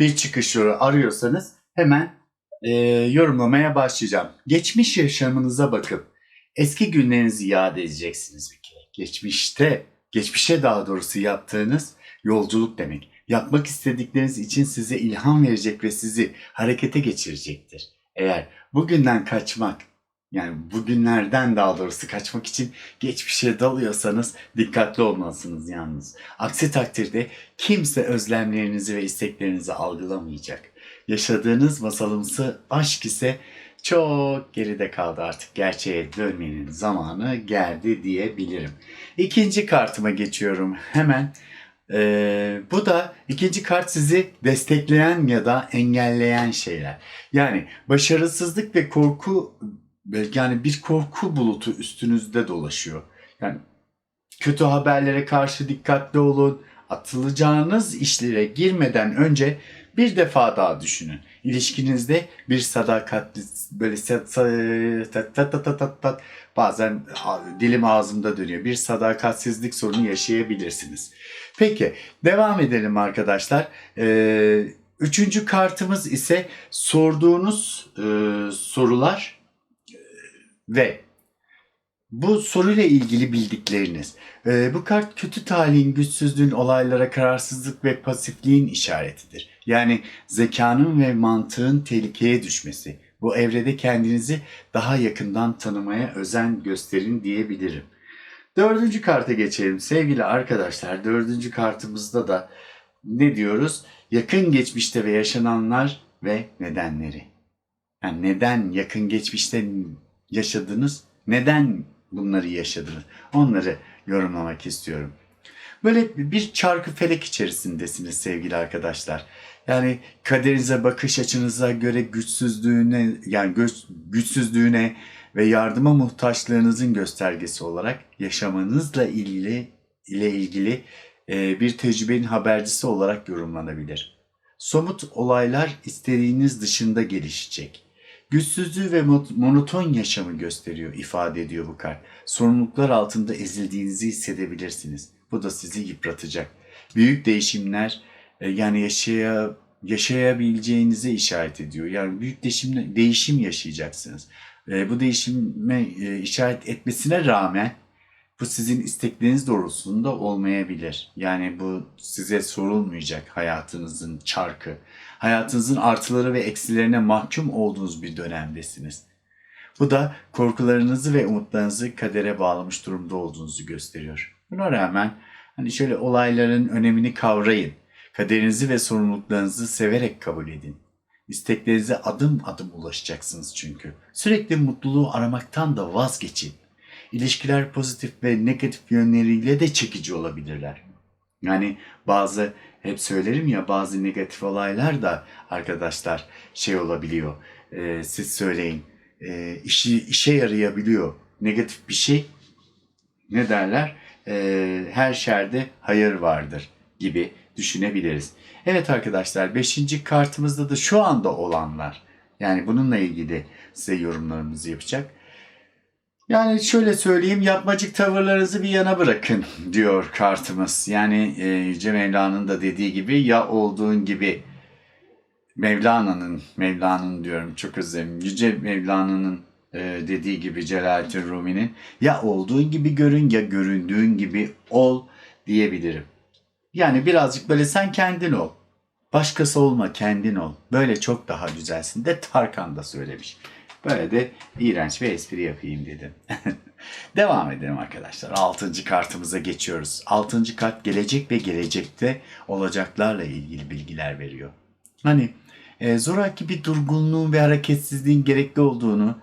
bir çıkış yolu arıyorsanız hemen e, yorumlamaya başlayacağım. Geçmiş yaşamınıza bakıp eski günlerinizi yad edeceksiniz bir kere. Geçmişte, geçmişe daha doğrusu yaptığınız yolculuk demek. Yapmak istedikleriniz için size ilham verecek ve sizi harekete geçirecektir. Eğer bugünden kaçmak, yani bugünlerden daha doğrusu kaçmak için geçmişe dalıyorsanız dikkatli olmalısınız yalnız. Aksi takdirde kimse özlemlerinizi ve isteklerinizi algılamayacak. Yaşadığınız masalımsı aşk ise çok geride kaldı artık. Gerçeğe dönmenin zamanı geldi diyebilirim. İkinci kartıma geçiyorum hemen. Ee, bu da ikinci kart sizi destekleyen ya da engelleyen şeyler. Yani başarısızlık ve korku yani bir korku bulutu üstünüzde dolaşıyor. Yani kötü haberlere karşı dikkatli olun. Atılacağınız işlere girmeden önce bir defa daha düşünün. İlişkinizde bir sadakatli böyle tat tat tat tat tat bazen dilim ağzımda dönüyor. Bir sadakatsizlik sorunu yaşayabilirsiniz. Peki devam edelim arkadaşlar. Ee, üçüncü kartımız ise sorduğunuz e, sorular ve bu soruyla ilgili bildikleriniz. Ee, bu kart kötü talihin, güçsüzlüğün, olaylara kararsızlık ve pasifliğin işaretidir. Yani zekanın ve mantığın tehlikeye düşmesi. Bu evrede kendinizi daha yakından tanımaya özen gösterin diyebilirim. Dördüncü karta geçelim sevgili arkadaşlar. Dördüncü kartımızda da ne diyoruz? Yakın geçmişte ve yaşananlar ve nedenleri. Yani neden yakın geçmişte yaşadınız? Neden bunları yaşadınız? Onları yorumlamak istiyorum. Böyle bir çarkı felek içerisindesiniz sevgili arkadaşlar. Yani kaderinize bakış açınıza göre güçsüzlüğüne yani güç, güçsüzlüğüne ve yardıma muhtaçlığınızın göstergesi olarak yaşamanızla ilgili ile ilgili e, bir tecrübenin habercisi olarak yorumlanabilir. Somut olaylar istediğiniz dışında gelişecek. Güçsüzlüğü ve mo- monoton yaşamı gösteriyor, ifade ediyor bu kart. Sorumluluklar altında ezildiğinizi hissedebilirsiniz. Bu da sizi yıpratacak. Büyük değişimler e, yani yaşaya, yaşayabileceğinize işaret ediyor. Yani büyük değişim, değişim yaşayacaksınız. E, bu değişime e, işaret etmesine rağmen bu sizin istekleriniz doğrultusunda olmayabilir. Yani bu size sorulmayacak hayatınızın çarkı. Hayatınızın artıları ve eksilerine mahkum olduğunuz bir dönemdesiniz. Bu da korkularınızı ve umutlarınızı kadere bağlamış durumda olduğunuzu gösteriyor. Buna rağmen hani şöyle olayların önemini kavrayın. Kaderinizi ve sorumluluklarınızı severek kabul edin. İsteklerinize adım adım ulaşacaksınız çünkü. Sürekli mutluluğu aramaktan da vazgeçin. İlişkiler pozitif ve negatif yönleriyle de çekici olabilirler. Yani bazı hep söylerim ya bazı negatif olaylar da arkadaşlar şey olabiliyor. Ee, siz söyleyin. Ee, işi işe yarayabiliyor. Negatif bir şey ne derler? Ee, her şerde hayır vardır gibi düşünebiliriz. Evet arkadaşlar 5. kartımızda da şu anda olanlar. Yani bununla ilgili size yorumlarımızı yapacak. Yani şöyle söyleyeyim yapmacık tavırlarınızı bir yana bırakın diyor kartımız. Yani e, Yüce Mevla'nın da dediği gibi ya olduğun gibi Mevlana'nın, Mevlana'nın diyorum çok özür dilerim. Yüce Mevlana'nın e, dediği gibi Celalettin Rumi'nin ya olduğun gibi görün ya göründüğün gibi ol diyebilirim. Yani birazcık böyle sen kendin ol. Başkası olma kendin ol. Böyle çok daha güzelsin de Tarkan da söylemiş. Böyle de iğrenç bir espri yapayım dedim. Devam edelim arkadaşlar. Altıncı kartımıza geçiyoruz. Altıncı kart gelecek ve gelecekte olacaklarla ilgili bilgiler veriyor. Hani e, zoraki bir durgunluğun ve hareketsizliğin gerekli olduğunu,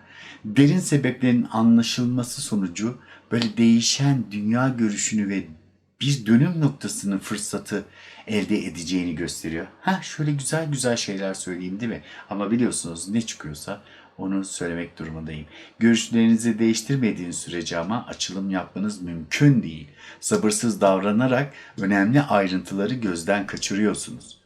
derin sebeplerin anlaşılması sonucu böyle değişen dünya görüşünü ve bir dönüm noktasının fırsatı elde edeceğini gösteriyor. Ha şöyle güzel güzel şeyler söyleyeyim değil mi? Ama biliyorsunuz ne çıkıyorsa onu söylemek durumundayım. Görüşlerinizi değiştirmediğiniz sürece ama açılım yapmanız mümkün değil. Sabırsız davranarak önemli ayrıntıları gözden kaçırıyorsunuz.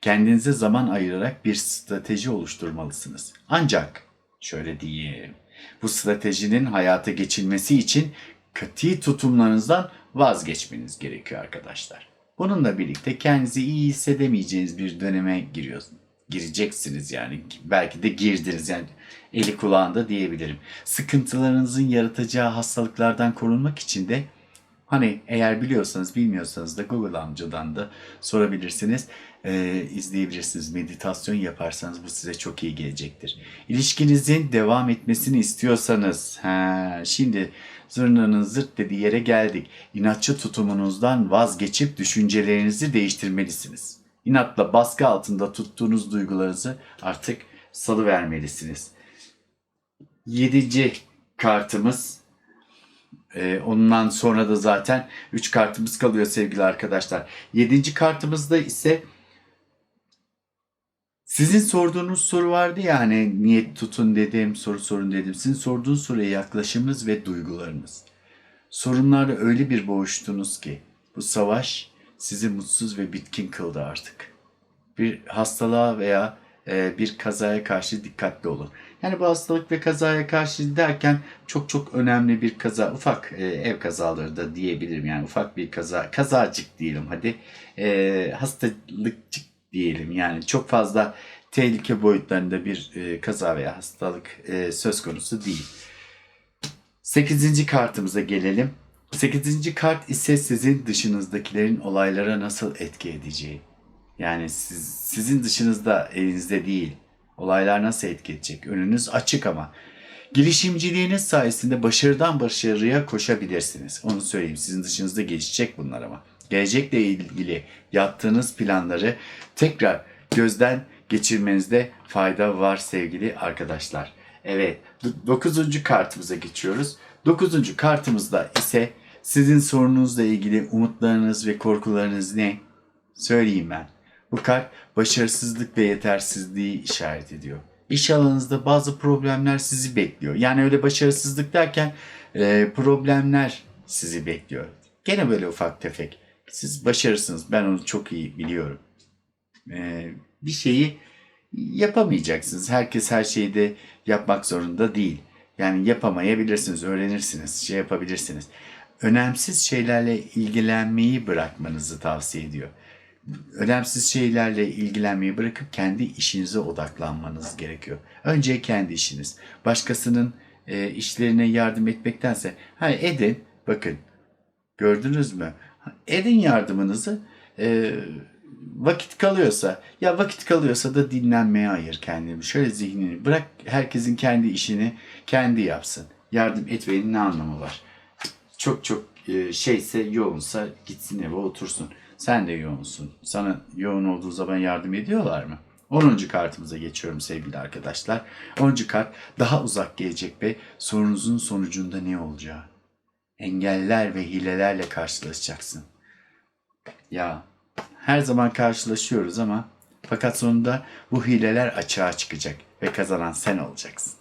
Kendinize zaman ayırarak bir strateji oluşturmalısınız. Ancak şöyle diyeyim. Bu stratejinin hayata geçilmesi için katı tutumlarınızdan vazgeçmeniz gerekiyor arkadaşlar. Bununla birlikte kendinizi iyi hissedemeyeceğiniz bir döneme giriyorsunuz. Gireceksiniz yani. Belki de girdiniz yani. Eli kulağında diyebilirim. Sıkıntılarınızın yaratacağı hastalıklardan korunmak için de Hani eğer biliyorsanız bilmiyorsanız da Google amcadan da sorabilirsiniz. Ee, izleyebilirsiniz. Meditasyon yaparsanız bu size çok iyi gelecektir. İlişkinizin devam etmesini istiyorsanız ha, şimdi zırnanın zırt dediği yere geldik. İnatçı tutumunuzdan vazgeçip düşüncelerinizi değiştirmelisiniz. İnatla baskı altında tuttuğunuz duygularınızı artık salıvermelisiniz. Yedinci kartımız ee, ondan sonra da zaten 3 kartımız kalıyor sevgili arkadaşlar. 7. kartımızda ise sizin sorduğunuz soru vardı ya hani niyet tutun dedim, soru sorun dedim. Sizin sorduğunuz soruya yaklaşımınız ve duygularınız. Sorunlarla öyle bir boğuştunuz ki bu savaş sizi mutsuz ve bitkin kıldı artık. Bir hastalığa veya e, bir kazaya karşı dikkatli olun. Yani bu hastalık ve kazaya karşı derken çok çok önemli bir kaza, ufak e, ev kazaları da diyebilirim. Yani ufak bir kaza, kazacık diyelim hadi. E, hastalıkçık diyelim. Yani çok fazla tehlike boyutlarında bir kaza veya hastalık söz konusu değil. Sekizinci kartımıza gelelim. Sekizinci kart ise sizin dışınızdakilerin olaylara nasıl etki edeceği. Yani siz, sizin dışınızda elinizde değil. Olaylar nasıl etki edecek? Önünüz açık ama. Girişimciliğiniz sayesinde başarıdan başarıya koşabilirsiniz. Onu söyleyeyim. Sizin dışınızda gelişecek bunlar ama. Gelecekle ilgili yaptığınız planları tekrar gözden geçirmenizde fayda var sevgili arkadaşlar. Evet, d- dokuzuncu kartımıza geçiyoruz. Dokuzuncu kartımızda ise sizin sorununuzla ilgili umutlarınız ve korkularınız ne? Söyleyeyim ben. Bu kart başarısızlık ve yetersizliği işaret ediyor. İş alanınızda bazı problemler sizi bekliyor. Yani öyle başarısızlık derken e, problemler sizi bekliyor. Gene böyle ufak tefek. Siz başarısınız. Ben onu çok iyi biliyorum. E, bir şeyi yapamayacaksınız. Herkes her şeyi de yapmak zorunda değil. Yani yapamayabilirsiniz, öğrenirsiniz, şey yapabilirsiniz. Önemsiz şeylerle ilgilenmeyi bırakmanızı tavsiye ediyor önemsiz şeylerle ilgilenmeyi bırakıp kendi işinize odaklanmanız gerekiyor. Önce kendi işiniz. Başkasının e, işlerine yardım etmektense ha edin. Bakın gördünüz mü? Edin yardımınızı. E, vakit kalıyorsa ya vakit kalıyorsa da dinlenmeye ayır kendini. Şöyle zihnini bırak herkesin kendi işini kendi yapsın. Yardım etmenin ne anlamı var? Çok çok e, şeyse yoğunsa gitsin eve otursun. Sen de yoğunsun. Sana yoğun olduğu zaman yardım ediyorlar mı? 10. kartımıza geçiyorum sevgili arkadaşlar. 10. kart daha uzak gelecek ve sorunuzun sonucunda ne olacağı. Engeller ve hilelerle karşılaşacaksın. Ya her zaman karşılaşıyoruz ama fakat sonunda bu hileler açığa çıkacak ve kazanan sen olacaksın.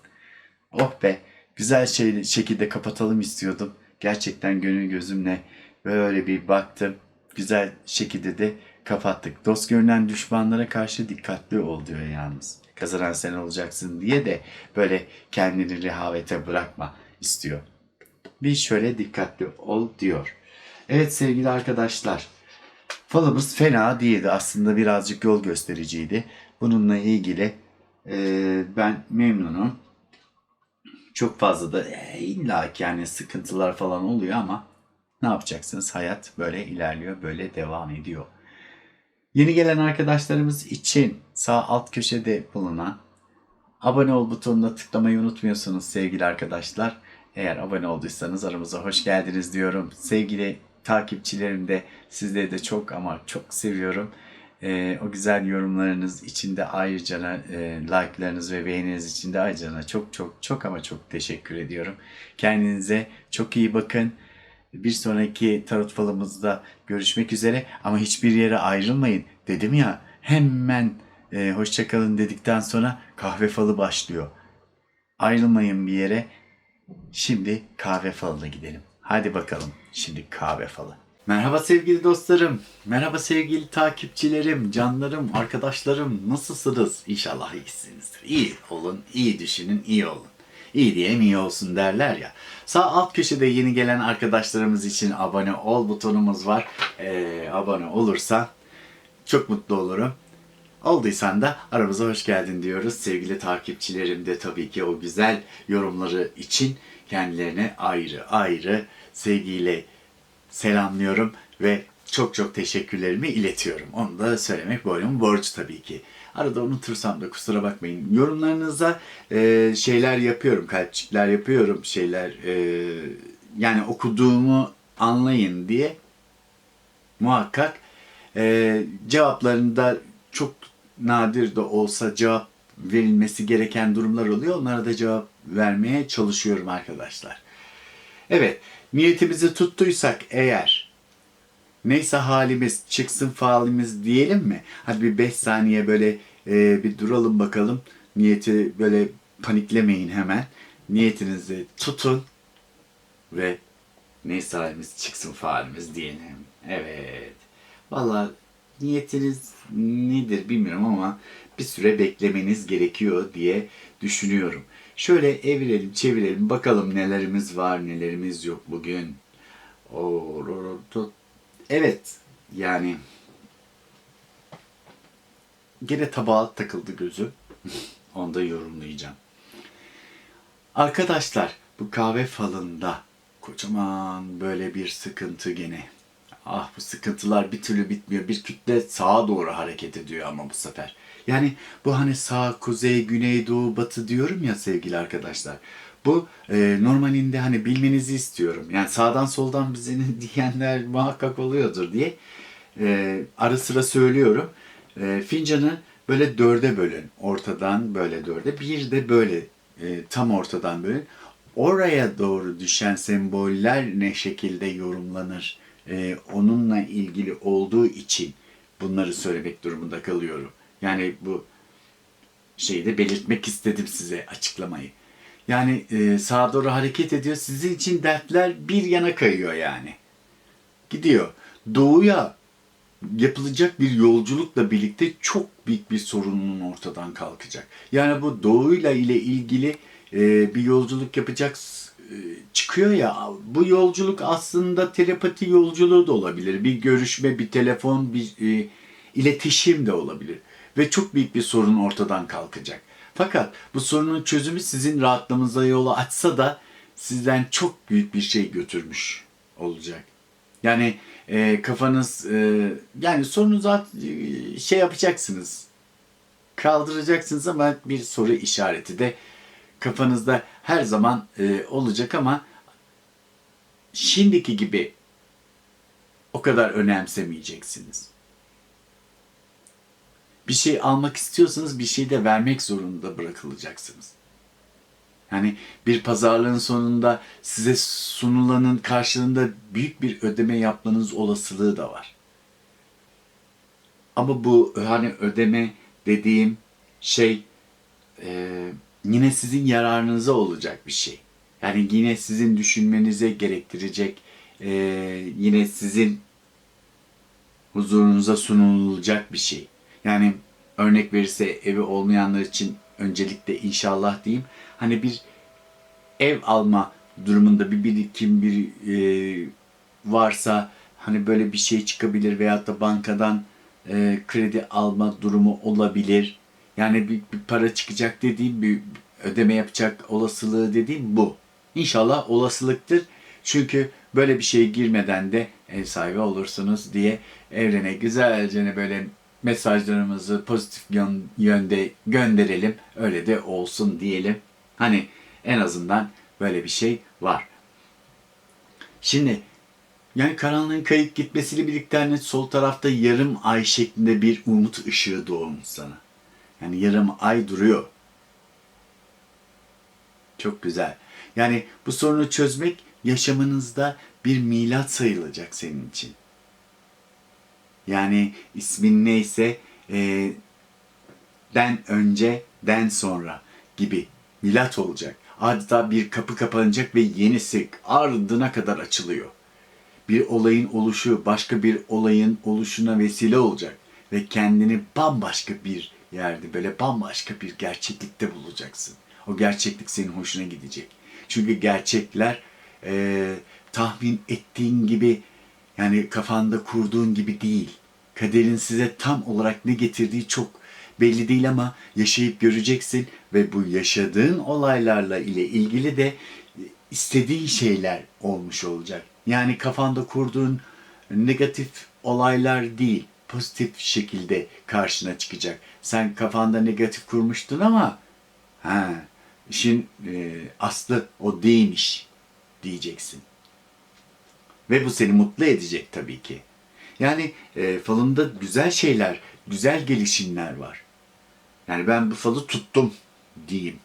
Oh be güzel şey, şekilde kapatalım istiyordum. Gerçekten gönül gözümle böyle bir baktım güzel şekilde de kapattık. Dost görünen düşmanlara karşı dikkatli ol diyor yalnız. Kazanan sen olacaksın diye de böyle kendini rehavete bırakma istiyor. Bir şöyle dikkatli ol diyor. Evet sevgili arkadaşlar. Falımız fena değildi. Aslında birazcık yol göstericiydi. Bununla ilgili e, ben memnunum. Çok fazla da e, illa ki yani sıkıntılar falan oluyor ama ne yapacaksınız? Hayat böyle ilerliyor, böyle devam ediyor. Yeni gelen arkadaşlarımız için sağ alt köşede bulunan abone ol butonuna tıklamayı unutmuyorsunuz sevgili arkadaşlar. Eğer abone olduysanız aramıza hoş geldiniz diyorum. Sevgili takipçilerim de sizleri de çok ama çok seviyorum. Ee, o güzel yorumlarınız için de ayrıca e, like'larınız ve beğeniniz için de ayrıca çok çok çok ama çok teşekkür ediyorum. Kendinize çok iyi bakın. Bir sonraki tarot falımızda görüşmek üzere ama hiçbir yere ayrılmayın. Dedim ya hemen e, hoşçakalın dedikten sonra kahve falı başlıyor. Ayrılmayın bir yere. Şimdi kahve falına gidelim. Hadi bakalım şimdi kahve falı. Merhaba sevgili dostlarım. Merhaba sevgili takipçilerim, canlarım, arkadaşlarım. Nasılsınız? İnşallah iyisinizdir. İyi olun, iyi düşünün, iyi olun. İyi diyelim iyi olsun derler ya. Sağ alt köşede yeni gelen arkadaşlarımız için abone ol butonumuz var. Ee, abone olursan çok mutlu olurum. Olduysan da aramıza hoş geldin diyoruz. Sevgili takipçilerim de tabii ki o güzel yorumları için kendilerine ayrı ayrı sevgiyle selamlıyorum ve çok çok teşekkürlerimi iletiyorum. Onu da söylemek boynumun borcu tabii ki. Arada unutursam da kusura bakmayın. Yorumlarınıza e, şeyler yapıyorum, kalpçikler yapıyorum, şeyler e, yani okuduğumu anlayın diye muhakkak e, cevaplarında çok nadir de olsa cevap verilmesi gereken durumlar oluyor. Onlara da cevap vermeye çalışıyorum arkadaşlar. Evet, niyetimizi tuttuysak eğer neyse halimiz çıksın faalimiz diyelim mi? Hadi bir 5 saniye böyle e, bir duralım bakalım. Niyeti böyle paniklemeyin hemen. Niyetinizi tutun ve neyse halimiz çıksın faalimiz diyelim. Evet. Vallahi niyetiniz nedir bilmiyorum ama bir süre beklemeniz gerekiyor diye düşünüyorum. Şöyle evirelim çevirelim bakalım nelerimiz var nelerimiz yok bugün. Evet yani gene tabağa takıldı gözü. Onu da yorumlayacağım. Arkadaşlar bu kahve falında kocaman böyle bir sıkıntı gene. Ah bu sıkıntılar bir türlü bitmiyor. Bir kütle sağa doğru hareket ediyor ama bu sefer. Yani bu hani sağ, kuzey, güney, doğu, batı diyorum ya sevgili arkadaşlar. Bu e, normalinde hani bilmenizi istiyorum. Yani sağdan soldan bize diyenler muhakkak oluyordur diye e, ara sıra söylüyorum. E, fincanı böyle dörde bölün. Ortadan böyle dörde. Bir de böyle e, tam ortadan bölün. Oraya doğru düşen semboller ne şekilde yorumlanır? E, onunla ilgili olduğu için bunları söylemek durumunda kalıyorum. Yani bu şeyi de belirtmek istedim size açıklamayı. Yani e, sağa doğru hareket ediyor. Sizin için dertler bir yana kayıyor yani. Gidiyor. Doğuya yapılacak bir yolculukla birlikte çok büyük bir sorunun ortadan kalkacak. Yani bu doğuyla ile ilgili e, bir yolculuk yapacak e, çıkıyor ya bu yolculuk aslında telepati yolculuğu da olabilir. Bir görüşme, bir telefon, bir e, iletişim de olabilir. Ve çok büyük bir sorun ortadan kalkacak. Fakat bu sorunun çözümü sizin rahatlamanıza yolu açsa da sizden çok büyük bir şey götürmüş olacak. Yani e, kafanız e, yani sorunuzu at- e, şey yapacaksınız. Kaldıracaksınız ama bir soru işareti de kafanızda her zaman e, olacak ama şimdiki gibi o kadar önemsemeyeceksiniz. Bir şey almak istiyorsanız bir şey de vermek zorunda bırakılacaksınız. Yani bir pazarlığın sonunda size sunulanın karşılığında büyük bir ödeme yapmanız olasılığı da var. Ama bu hani ödeme dediğim şey e, yine sizin yararınıza olacak bir şey. Yani yine sizin düşünmenize gerektirecek, e, yine sizin huzurunuza sunulacak bir şey. Yani örnek verirse evi olmayanlar için öncelikle inşallah diyeyim. Hani bir ev alma durumunda bir birikim bir e, varsa hani böyle bir şey çıkabilir veyahut da bankadan e, kredi alma durumu olabilir. Yani bir, bir para çıkacak dediğim bir ödeme yapacak olasılığı dediğim bu. İnşallah olasılıktır. Çünkü böyle bir şeye girmeden de ev sahibi olursunuz diye evrene güzelce böyle mesajlarımızı pozitif yön- yönde gönderelim. Öyle de olsun diyelim. Hani en azından böyle bir şey var. Şimdi yani karanlığın kayıp gitmesiyle birlikte hani sol tarafta yarım ay şeklinde bir umut ışığı doğmuş sana. Yani yarım ay duruyor. Çok güzel. Yani bu sorunu çözmek yaşamınızda bir milat sayılacak senin için. Yani ismin neyse e, den önce, den sonra gibi milat olacak. Adeta bir kapı kapanacak ve yenisi ardına kadar açılıyor. Bir olayın oluşu başka bir olayın oluşuna vesile olacak ve kendini bambaşka bir yerde böyle bambaşka bir gerçeklikte bulacaksın. O gerçeklik senin hoşuna gidecek. Çünkü gerçekler e, tahmin ettiğin gibi yani kafanda kurduğun gibi değil. Kaderin size tam olarak ne getirdiği çok belli değil ama yaşayıp göreceksin ve bu yaşadığın olaylarla ile ilgili de istediğin şeyler olmuş olacak. Yani kafanda kurduğun negatif olaylar değil, pozitif şekilde karşına çıkacak. Sen kafanda negatif kurmuştun ama ha, işin e, aslı o değilmiş diyeceksin. Ve bu seni mutlu edecek tabii ki. Yani e, falında güzel şeyler, güzel gelişimler var. Yani ben bu falı tuttum diyeyim.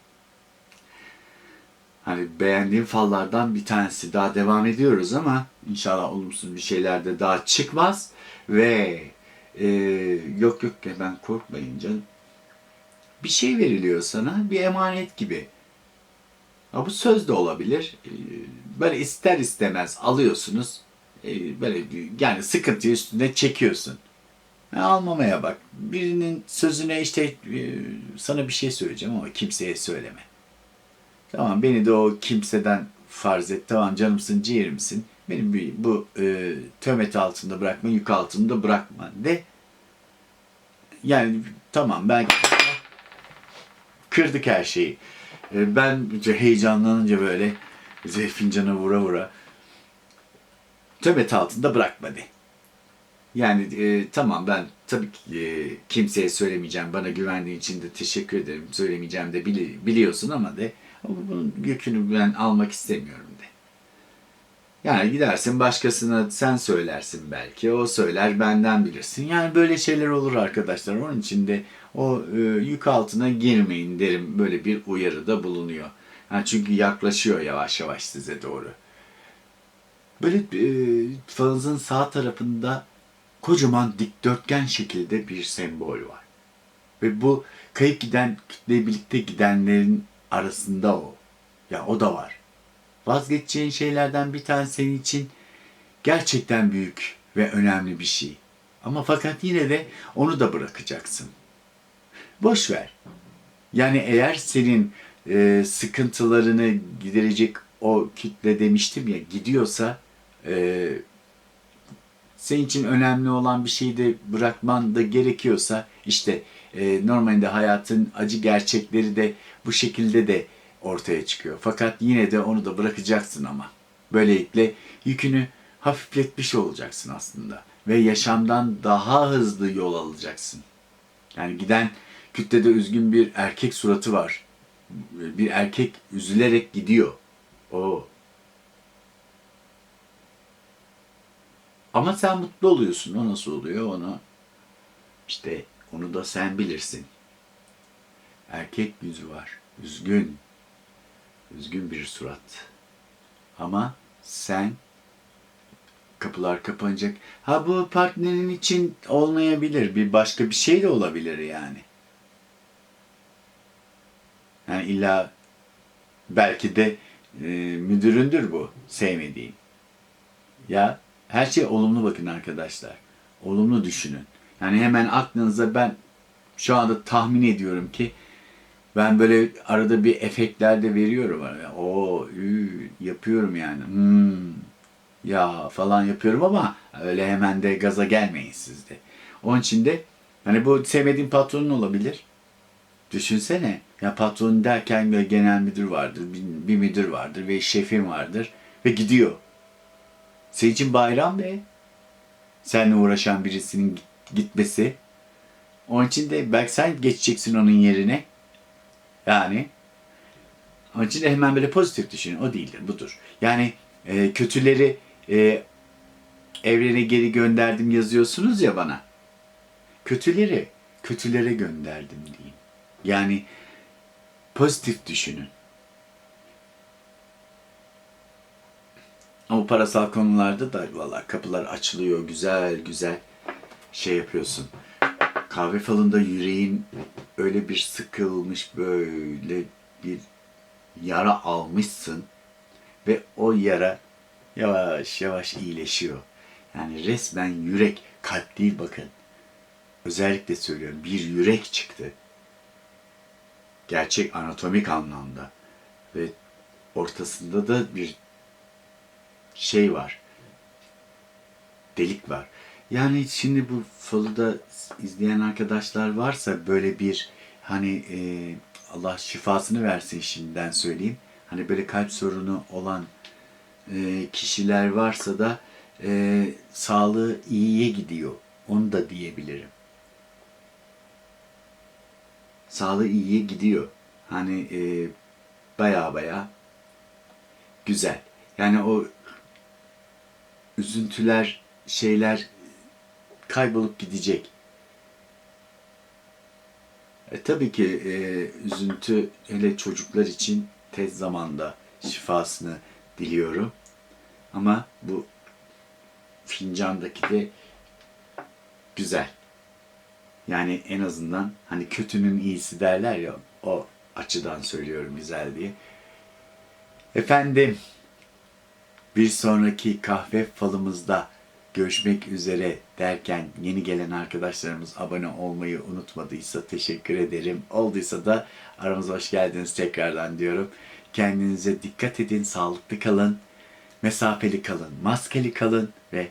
Hani beğendiğim fallardan bir tanesi. Daha devam ediyoruz ama inşallah olumsuz bir şeyler de daha çıkmaz. Ve e, yok yok ya ben korkmayın canım. Bir şey veriliyor sana bir emanet gibi. Ha, bu söz de olabilir. E, Böyle ister istemez alıyorsunuz. E, Böyle yani sıkıntı üstüne çekiyorsun. Ha, almamaya bak. Birinin sözüne işte e, sana bir şey söyleyeceğim ama kimseye söyleme. Tamam beni de o kimseden farz et. Tamam canımsın ciğerimsin. Benim bu e, töhmet altında bırakma, yük altında bırakma de. Yani tamam ben kırdık her şeyi. E, ben heyecanlanınca böyle fincana vura vura töhmet altında bırakma de. Yani e, tamam ben tabii ki e, kimseye söylemeyeceğim. Bana güvendiğin için de teşekkür ederim. Söylemeyeceğim de bili- biliyorsun ama de bunun yükünü ben almak istemiyorum. Yani gidersin başkasına sen söylersin belki. O söyler benden bilirsin. Yani böyle şeyler olur arkadaşlar. Onun için de o e, yük altına girmeyin derim. Böyle bir uyarıda bulunuyor. Yani çünkü yaklaşıyor yavaş yavaş size doğru. Böyle e, falınızın sağ tarafında kocaman dikdörtgen şekilde bir sembol var. Ve bu kayıp giden kütle birlikte gidenlerin arasında o. Ya o da var. Vazgeçeceğin şeylerden bir tanesi senin için gerçekten büyük ve önemli bir şey. Ama fakat yine de onu da bırakacaksın. Boş ver. Yani eğer senin e, sıkıntılarını giderecek o kitle demiştim ya gidiyorsa e, senin için önemli olan bir şeyi de bırakman da gerekiyorsa işte e, normalde hayatın acı gerçekleri de bu şekilde de ortaya çıkıyor. Fakat yine de onu da bırakacaksın ama. Böylelikle yükünü hafifletmiş olacaksın aslında. Ve yaşamdan daha hızlı yol alacaksın. Yani giden kütlede üzgün bir erkek suratı var. Bir erkek üzülerek gidiyor. O. Ama sen mutlu oluyorsun. O nasıl oluyor onu? İşte onu da sen bilirsin. Erkek yüzü var. Üzgün. Üzgün bir surat. Ama sen kapılar kapanacak. Ha bu partnerin için olmayabilir. Bir başka bir şey de olabilir yani. Yani illa belki de e, müdüründür bu sevmediğin. Ya her şey olumlu bakın arkadaşlar. Olumlu düşünün. Yani hemen aklınıza ben şu anda tahmin ediyorum ki ben böyle arada bir efektler de veriyorum. O yapıyorum yani. Hmm, ya falan yapıyorum ama öyle hemen de gaza gelmeyin siz de. Onun için de hani bu sevmediğin patronun olabilir. Düşünsene. Ya patron derken böyle genel müdür vardır, bir, bir müdür vardır ve şefin vardır ve gidiyor. Senin için bayram be. Seninle uğraşan birisinin gitmesi. Onun için de belki sen geçeceksin onun yerine. Yani onun için hemen böyle pozitif düşünün. O değildir, budur. Yani e, kötüleri e, evrene geri gönderdim yazıyorsunuz ya bana. Kötüleri kötülere gönderdim diyeyim. Yani pozitif düşünün. Ama parasal konularda da valla kapılar açılıyor güzel güzel şey yapıyorsun. Kahve falında yüreğin öyle bir sıkılmış böyle bir yara almışsın ve o yara yavaş yavaş iyileşiyor. Yani resmen yürek, kalp değil bakın. Özellikle söylüyorum bir yürek çıktı. Gerçek anatomik anlamda. Ve ortasında da bir şey var. Delik var. Yani şimdi bu falı da izleyen arkadaşlar varsa böyle bir hani e, Allah şifasını versin şimdiden söyleyeyim. Hani böyle kalp sorunu olan e, kişiler varsa da e, sağlığı iyiye gidiyor. Onu da diyebilirim. Sağlığı iyiye gidiyor. Hani e, baya baya güzel. Yani o üzüntüler, şeyler kaybolup gidecek. E, tabii ki e, üzüntü hele çocuklar için tez zamanda şifasını diliyorum. Ama bu fincandaki de güzel. Yani en azından hani kötünün iyisi derler ya o açıdan söylüyorum güzel diye. Efendim bir sonraki kahve falımızda görüşmek üzere derken yeni gelen arkadaşlarımız abone olmayı unutmadıysa teşekkür ederim. Olduysa da aramıza hoş geldiniz tekrardan diyorum. Kendinize dikkat edin, sağlıklı kalın, mesafeli kalın, maskeli kalın ve